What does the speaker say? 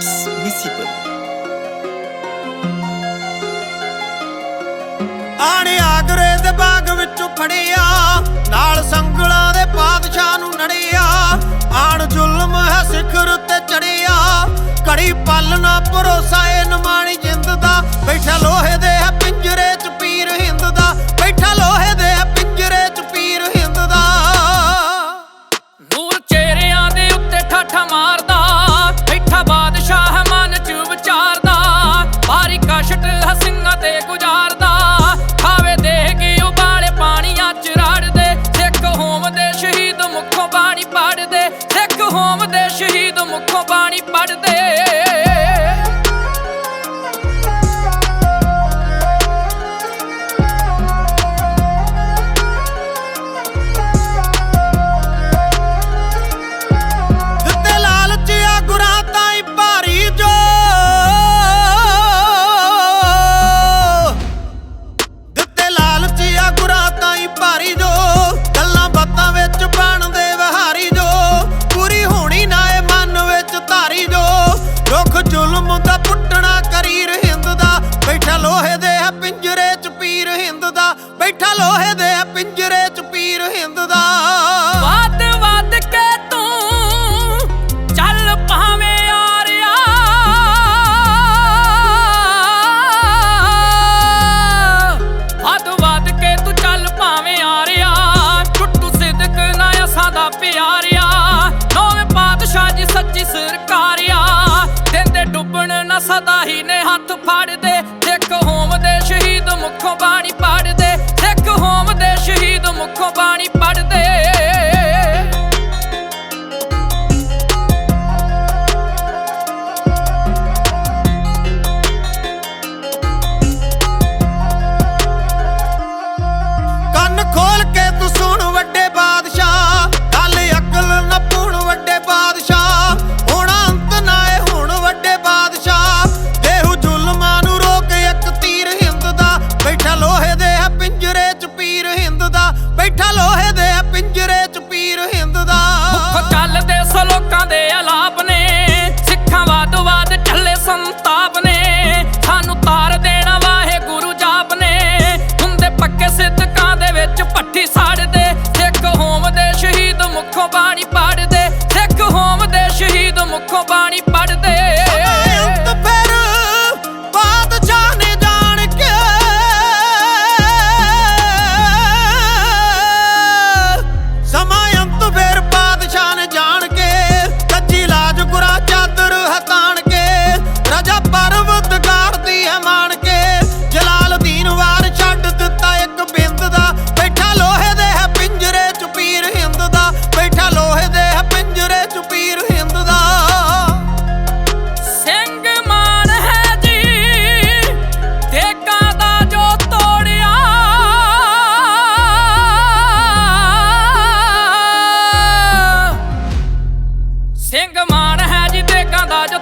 it's visible. ਪੂਰੀ ਹੋਣੀ ਨਾ ਮਨ ਵਿੱਚ ਧਾਰੀ ਜੋ। ਰੁੱਖ ਜ਼ੁਲਮ ਦਾ ਪੁੱਟਣਾ ਕਰੀਰ ਹਿੰਦ ਦਾ ਬੈਠਾ ਲੋਹੇ ਦੇ ਪਿੰਜਰੇ ਚ ਪੀਰ ਹਿੰਦ ਦਾ ਬੈਠਾ ਲੋਹੇ ਦੇ ਪਿੰਜਰੇ ਚ ਪੀਰ ਹਿੰਦ ਦਾ ਹੱਥ ਫੜਦੇ ਸਿੰਘ ਮਾਨ ਹੈ ਜੀ ਦੇਗਾਂ ਦਾ ਜੋ